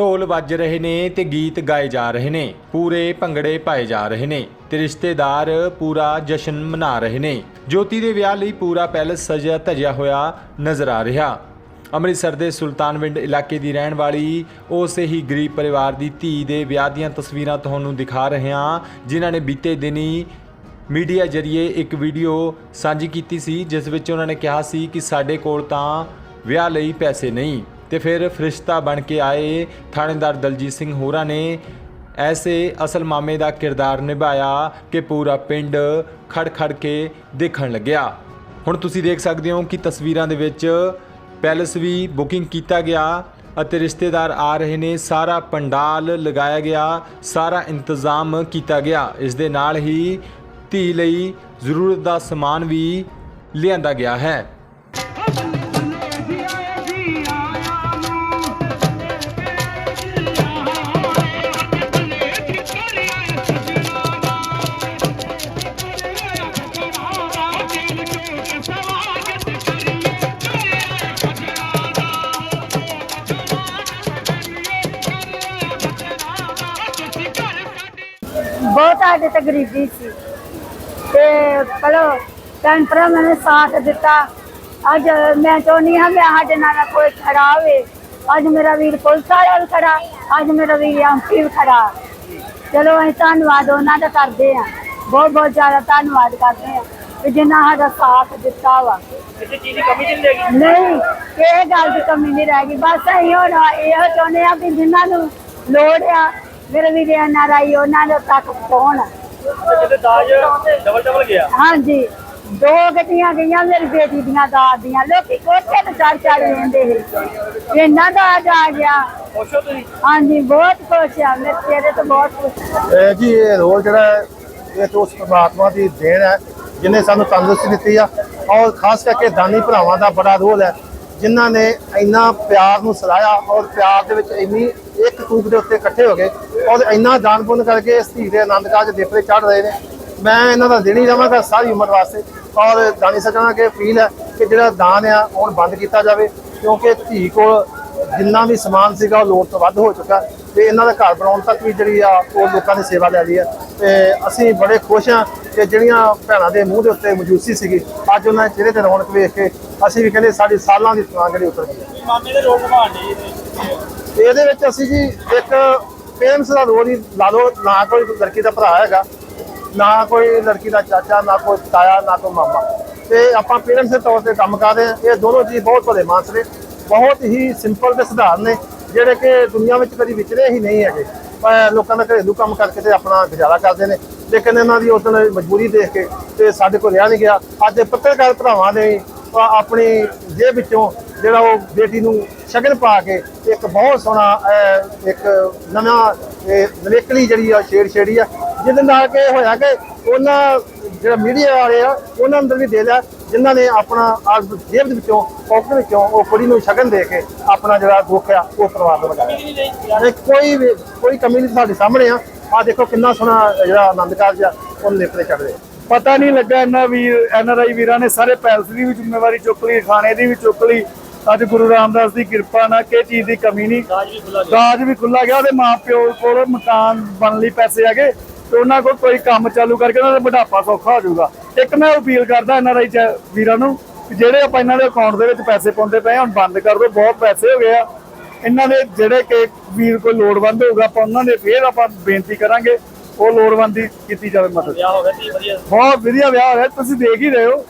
ਢੋਲ ਵੱਜ ਰਹੇ ਨੇ ਤੇ ਗੀਤ ਗਾਏ ਜਾ ਰਹੇ ਨੇ। ਪੂਰੇ ਭੰਗੜੇ ਪਾਏ ਜਾ ਰਹੇ ਨੇ ਤੇ ਰਿਸ਼ਤੇਦਾਰ ਪੂਰਾ ਜਸ਼ਨ ਮਨਾ ਰਹੇ ਨੇ। ਜੋਤੀ ਦੇ ਵਿਆਹ ਲਈ ਪੂਰਾ ਪੈਲਸ ਸਜਿਆ ਧਜਿਆ ਹੋਇਆ ਨਜ਼ਰ ਆ ਰਿਹਾ। ਅੰਮ੍ਰਿਤਸਰ ਦੇ ਸੁਲਤਾਨਵਿੰਡ ਇਲਾਕੇ ਦੀ ਰਹਿਣ ਵਾਲੀ ਉਸੇ ਹੀ ਗਰੀਬ ਪਰਿਵਾਰ ਦੀ ਧੀ ਦੇ ਵਿਆਹ ਦੀਆਂ ਤਸਵੀਰਾਂ ਤੁਹਾਨੂੰ ਦਿਖਾ ਰਹੇ ਹਾਂ, ਜਿਨ੍ਹਾਂ ਨੇ ਬੀਤੇ ਦਿਨੀ ਮੀਡੀਆ ਜਰੀਏ ਇੱਕ ਵੀਡੀਓ ਸਾਂਝੀ ਕੀਤੀ ਸੀ, ਜਿਸ ਵਿੱਚ ਉਹਨਾਂ ਨੇ ਕਿਹਾ ਸੀ ਕਿ ਸਾਡੇ ਕੋਲ ਤਾਂ ਵਿਆਹ ਲਈ ਪੈਸੇ ਨਹੀਂ। ਤੇ ਫਿਰ ਫਰਿਸ਼ਤਾ ਬਣ ਕੇ ਆਏ। ਥਾਣੇਦਾਰ ਦਲਜੀਤ ਸਿੰਘ ਹੋਰਾਂ ਨੇ ਐਸੇ ਅਸਲ ਮਾਮੇ ਦਾ ਕਿਰਦਾਰ ਨਿਭਾਇਆ ਕਿ ਪੂਰਾ ਪਿੰਡ ਖੜ-ਖੜ ਕੇ ਦੇਖਣ ਲੱਗਿਆ। ਹੁਣ ਤੁਸੀਂ ਦੇਖ ਸਕਦੇ ਹੋ ਕਿ ਤਸਵੀਰਾਂ ਦੇ ਵਿੱਚ ਪੈਲਸ ਵੀ ਬੁਕਿੰਗ ਕੀਤਾ ਗਿਆ ਅਤੇ ਰਿਸ਼ਤੇਦਾਰ ਆ ਰਹੇ ਨੇ। ਸਾਰਾ ਪੰਡਾਲ ਲਗਾਇਆ ਗਿਆ, ਸਾਰਾ ਇੰਤਜ਼ਾਮ ਕੀਤਾ ਗਿਆ। ਇਸ ਦੇ ਨਾਲ ਹੀ ਧੀ ਲਈ ਜ਼ਰੂਰਤ ਦਾ ਸਮਾਨ ਵੀ ਲਿਆਂਦਾ ਗਿਆ ਹੈ। ਬਹੁਤ ਸਾਡੇ ਤੇ ਗਰੀਬੀ ਸੀ। ਤੇ ਚਲੋ ਭੈਣ ਭਰਾ ਨੇ ਸਾਥ ਦਿੱਤਾ। ਅੱਜ ਮੈਂ ਚਾਹੁੰਦੀ ਹਾਂ ਕਿ ਸਾਡੇ ਨਾਲ ਕੋਈ ਖੜਾ ਹੋਵੇ। ਅੱਜ ਮੇਰਾ ਵੀਰ ਪੁਲਿਸ ਵਾਲਾ ਵੀ ਖੜਾ ਅੱਜ ਮੇਰਾ ਵੀਰ ਐਮਪੀ ਵੀ ਖੜਾ। ਚਲੋ ਅਸੀਂ ਧੰਨਵਾਦ ਉਹਨਾਂ ਦਾ ਕਰਦੇ ਹਾਂ। ਬਹੁਤ ਬਹੁਤ ਜ਼ਿਆਦਾ ਧੰਨਵਾਦ ਕਰਦੇ ਹਾਂ ਕਿ ਜਿਨ੍ਹਾਂ ਸਾਡਾ ਸਾਥ ਦਿੱਤਾ ਵਾ। ਕਿਸੇ ਚੀਜ਼ ਦੀ ਕਮੀ ਨਹੀਂ ਲੱਗੀ ਨਹੀਂ ਇਹ ਗੱਲ ਦੀ ਕਮੀ ਨਹੀਂ ਰਹਿ ਗਈ। ਬਸ ਅਸੀਂ ਹੁਣ ਇਹੋ ਚਾਹੁੰਦੇ ਆ ਕਿ ਜਿਨ੍ਹਾਂ ਨੂੰ ਲੋੜ ਆ ਮੇਰੇ ਵੀਰ ਐਨਆਰਆਈ ਉਹਨਾਂ ਦੇ ਤੱਕ ਪਹੁੰਚ ਜਿਹਦੇ ਦਾਜ ਡਬਲ ਡਬਲ ਗਿਆ। ਹਾਂਜੀ। ਦੋ ਗੱਡੀਆਂ ਗਈਆਂ ਮੇਰੀ ਬੇਟੀ ਦੀਆਂ ਦਾਦ ਦੀਆਂ। ਲੋਕੀ ਕੋਠੇ ਤੇ ਚੜ ਚੜ ਰਹਿੰਦੇ ਸੀ। ਇਹਨਾਂ ਦਾ ਆ ਗਿਆ। ਤੁਸੀਂ? ਹਾਂਜੀ ਬਹੁਤ ਖੁਸ਼ ਆ। ਮੇਰੇ ਚਿਹਰੇ ਤੋਂ ਬਹੁਤ ਖੁਸ਼। ਇਹ ਜੀ ਇਹ ਰੋਲ ਜਿਹੜਾ ਹੈ ਇਹ ਤਾਂ ਉਸ ਪਰਮਾਤਮਾ ਦੀ ਦੇਣ ਹੈ ਜਿਨੇ ਸਾਨੂੰ ਤੰਦਰੁਸਤੀ ਦਿੱਤੀ ਆ। ਔਰ ਖਾਸ ਕਰਕੇ ਦਾਨੀ ਭਰਾਵਾਂ ਦਾ ਬੜਾ ਰੋਲ ਹੈ ਜਿਨ੍ਹਾਂ ਨੇ ਇੰਨਾ ਪਿਆਰ ਨੂੰ ਸਲਾਇਆ ਔਰ ਪਿਆਰ ਦੇ ਵਿੱਚ ਇੰਨੀ ਇੱਕ ਤੂਕ ਦੇ ਉੱਤੇ ਇਕੱਠੇ ਹੋ ਗਏ। ਔਰ ਇੰਨਾ ਪੁੰਨ ਕਰਕੇ ਇਸ ਧੀ ਦੇ ਆਨੰਦ ਕਾਜ ਦੇਪਰੇ ਚੜ ਰਹੇ ਨੇ। ਮੈਂ ਇਹਨਾਂ ਦਾ ਦੇਣੀ ਰਵਾਂਗਾ ਸਾਰੀ ਉਮਰ ਵਾਸਤੇ। ਔਰ ਦਾਨੀ ਸੱਜਣਾ ਕੇ ਅਪੀਲ ਹੈ ਕਿ ਜਿਹੜਾ ਦਾਨ ਆ ਹੁਣ ਬੰਦ ਕੀਤਾ ਜਾਵੇ ਕਿਉਂਕਿ ਧੀ ਕੋਲ ਜਿੰਨਾ ਵੀ ਸਮਾਨ ਸੀਗਾ ਉਹ ਲੋੜ ਤੋਂ ਵੱਧ ਹੋ ਚੁੱਕਾ। ਤੇ ਇਹਨਾਂ ਦਾ ਘਰ ਬਣਾਉਣ ਤੱਕ ਵੀ ਜਿਹੜੀ ਆ ਉਹ ਲੋਕਾਂ ਦੀ ਸੇਵਾ ਲੈ ਲਈ ਹੈ। ਤੇ ਅਸੀਂ ਬੜੇ ਖੁਸ਼ ਹਾਂ ਕਿ ਜਿਹੜੀਆਂ ਭੈਣਾਂ ਦੇ ਮੂੰਹ ਦੇ ਉੱਤੇ ਮੌਜੂਦਗੀ ਸੀਗੀ ਅੱਜ ਉਹਨਾਂ ਦੇ ਚਿਹਰੇ ਤੇ ਰੌਣਕ ਵੇਖ ਕੇ ਅਸੀਂ ਵੀ ਕਹਿੰਦੇ ਸਾਡੀ ਸਾਲਾਂ ਦੀ ਥਕਾਨ ਜਿਹੜੀ ਉਤਰ ਗਈ। ਮਾਮੇ ਦੇ ਦੇ ਤੇ ਇਹਦੇ ਵਿੱਚ ਅਸੀਂ ਜੀ ਇੱਕ ਪੇਰੈਂਟਸ ਦਾ ਰੋਲ ਹੀ ਲਾ ਲਓ, ਨਾ ਕੋਈ ਲੜਕੀ ਦਾ ਭਰਾ ਹੈਗਾ, ਨਾ ਕੋਈ ਲੜਕੀ ਦਾ ਚਾਚਾ, ਨਾ ਕੋਈ ਤਾਇਆ, ਨਾ ਕੋਈ ਮਾਮਾ। ਤੇ ਆਪਾਂ ਪੇਰੈਂਟਸ ਦੇ ਤੌਰ ਤੇ ਕੰਮ ਕਰ ਰਹੇ ਹਾਂ। ਇਹ ਦੋਨੋਂ ਜੀ ਬਹੁਤ ਭਲੇ ਮਾਨਸ ਨੇ। ਬਹੁਤ ਹੀ ਸਿੰਪਲ ਤੇ ਸਧਾਰਨ ਨੇ, ਜਿਹੜੇ ਕਿ ਦੁਨੀਆ ਵਿੱਚ ਕਦੀ ਵਿਚਰੇ ਹੀ ਨਹੀਂ ਹੈਗੇ। ਲੋਕਾਂ ਦਾ ਘਰੇਲੂ ਕੰਮ ਕਰਕੇ ਤੇ ਆਪਣਾ ਗੁਜ਼ਾਰਾ ਕਰਦੇ ਨੇ। ਲੇਕਿਨ ਇਹਨਾਂ ਦੀ ਉਸ ਦਿਨ ਮਜਬੂਰੀ ਦੇਖ ਕੇ ਤੇ ਸਾਡੇ ਕੋਲ ਰਿਹਾ ਨਹੀਂ ਗਿਆ। ਅੱਜ ਪੱਤਰਕਾਰ ਭਰਾਵਾਂ ਨੇ ਆਪਣੀ ਜੇਬ ਵਿੱਚੋਂ ਜਿਹੜਾ ਉਹ ਬੇਟੀ ਨੂੰ ਸ਼ਗਨ ਪਾ ਕੇ ਇੱਕ ਬਹੁਤ ਸੋਹਣਾ ਇੱਕ ਨਵਾਂ, ਇਹ ਨਵੇਕਲੀ ਜਿਹੜੀ ਆ ਛੇੜ ਛੇੜੀ ਆ, ਜਿਹਦੇ ਨਾਲ ਕਿ ਇਹ ਹੋਇਆ ਕਿ ਉਹਨਾਂ ਜਿਹੜਾ ਮੀਡੀਆ ਵਾਲੇ ਆ, ਉਹਨਾਂ ਅੰਦਰ ਵੀ ਦੇ ਲਿਆ, ਜਿਨ੍ਹਾਂ ਨੇ ਆਪਣਾ ਆਪ ਜੇਬ ਦੇ ਵਿੱਚੋਂ ਪੌਕਟ ਵਿੱਚੋਂ ਉਹ ਕੁੜੀ ਨੂੰ ਸ਼ਗਨ ਦੇ ਕੇ ਆਪਣਾ ਜਿਹੜਾ ਦੁੱਖ ਆ, ਉਹ ਪਰਿਵਾਰ ਨੂੰ ਵਜਾਇਆ ਕੋਈ ਵੀ, ਕੋਈ ਕਮੀ ਨਹੀਂ ਸਾਡੇ ਸਾਹਮਣੇ ਆ। ਆ ਦੇਖੋ ਕਿੰਨਾ ਸੋਹਣਾ ਜਿਹੜਾ ਆਨੰਦ ਕਾਰਜ ਆ ਉਹ ਨੇਪਰੇ ਚੜ ਪਤਾ ਨਹੀਂ ਲੱਗਾ ਇਹਨਾਂ ਵੀਰ ਐਨਆਰਆਈ ਵੀਰਾਂ ਨੇ ਸਾਰੇ ਪੈਲਸ ਦੀ ਵੀ ਜ਼ਿੰਮੇਵਾਰੀ ਚੁੱਕ ਲਈ ਖਾਣੇ ਦੀ ਵੀ ਚੁੱਕ ਲਈ ਅੱਜ ਗੁਰੂ ਰਾਮਦਾਸ ਦੀ ਕਿਰਪਾ ਨਾਲ ਕਿਸੇ ਚੀਜ਼ ਦੀ ਕਮੀ ਨਹੀਂ। ਦਾਜ ਵੀ ਖੁੱਲਾ ਗਿਆ। ਉਹਦੇ ਮਾਪਿਓ ਕੋਲ ਮਕਾਨ ਬਣ ਲਈ ਪੈਸੇ ਹੈਗੇ ਤੇ ਉਹਨਾਂ ਕੋਲ ਕੋਈ ਕੰਮ ਚਾਲੂ ਕਰਕੇ ਉਹਨਾਂ ਦਾ ਬੁਢਾਪਾ ਸੌਖਾ ਹੋ ਜਾਊਗਾ। ਇੱਕ ਮੈਂ ਅਪੀਲ ਕਰਦਾ ਐਨਆਰਆਈ ਵੀਰਾਂ ਨੂੰ ਕਿ ਜਿਹੜੇ ਆਪਾਂ ਇਹਨਾਂ ਦੇ ਅਕਾਊਂਟ ਦੇ ਵਿੱਚ ਪੈਸੇ ਪਾਉਂਦੇ ਪਏ ਆ, ਹੁਣ ਬੰਦ ਕਰ ਦਿਓ ਬਹੁਤ ਪੈਸੇ ਹੋ ਗਏ ਆ। ਇਹਨਾਂ ਦੇ ਜਿਹੜੇ ਕਿ ਵੀਰ ਕੋਈ ਲੋੜਵੰਦ ਹੋਊਗਾ ਆਪਾਂ ਉਹਨਾਂ ਦੇ ਫੇਰ ਆਪਾਂ ਬੇਨਤੀ ਕਰਾਂਗੇ ਉਹ ਲੋੜਵੰਦ ਕੀਤੀ ਜਾਵੇ ਮਦਦ। ਵਿਆਹ ਹੋ ਗਿਆ ਸੀ ਵਧੀਆ। ਬਹੁਤ ਵਧੀਆ ਵਿਆਹ ਹੋਇਆ ਤੁਸੀਂ ਦੇਖ ਹੀ ਰਹੇ ਹੋ।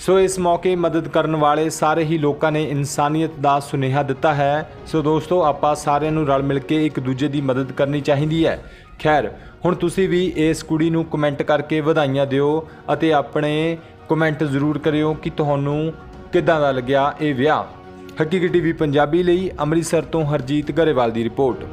ਸੋ ਇਸ ਮੌਕੇ ਮਦਦ ਕਰਨ ਵਾਲੇ ਸਾਰੇ ਹੀ ਲੋਕਾਂ ਨੇ ਇਨਸਾਨੀਅਤ ਦਾ ਸੁਨੇਹਾ ਦਿੱਤਾ ਹੈ। ਸੋ ਦੋਸਤੋ, ਆਪਾਂ ਸਾਰਿਆਂ ਨੂੰ ਰਲ ਮਿਲ ਕੇ ਇੱਕ ਦੂਜੇ ਦੀ ਮਦਦ ਕਰਨੀ ਚਾਹੀਦੀ ਹੈ। ਖੈਰ, ਹੁਣ ਤੁਸੀਂ ਵੀ ਇਸ ਕੁੜੀ ਨੂੰ ਕਮੈਂਟ ਕਰਕੇ ਵਧਾਈਆਂ ਦਿਓ ਅਤੇ ਆਪਣੇ ਕਮੈਂਟ ਜ਼ਰੂਰ ਕਰਿਓ ਕਿ ਤੁਹਾਨੂੰ ਕਿੱਦਾਂ ਦਾ ਲੱਗਿਆ ਇਹ ਵਿਆਹ। ਹਕੀਕੀ ਟੀਵੀ ਪੰਜਾਬੀ ਲਈ ਅੰਮ੍ਰਿਤਸਰ ਤੋਂ ਹਰਜੀਤ ਗਰੇਵਾਲ ਦੀ ਰਿਪੋਰਟ।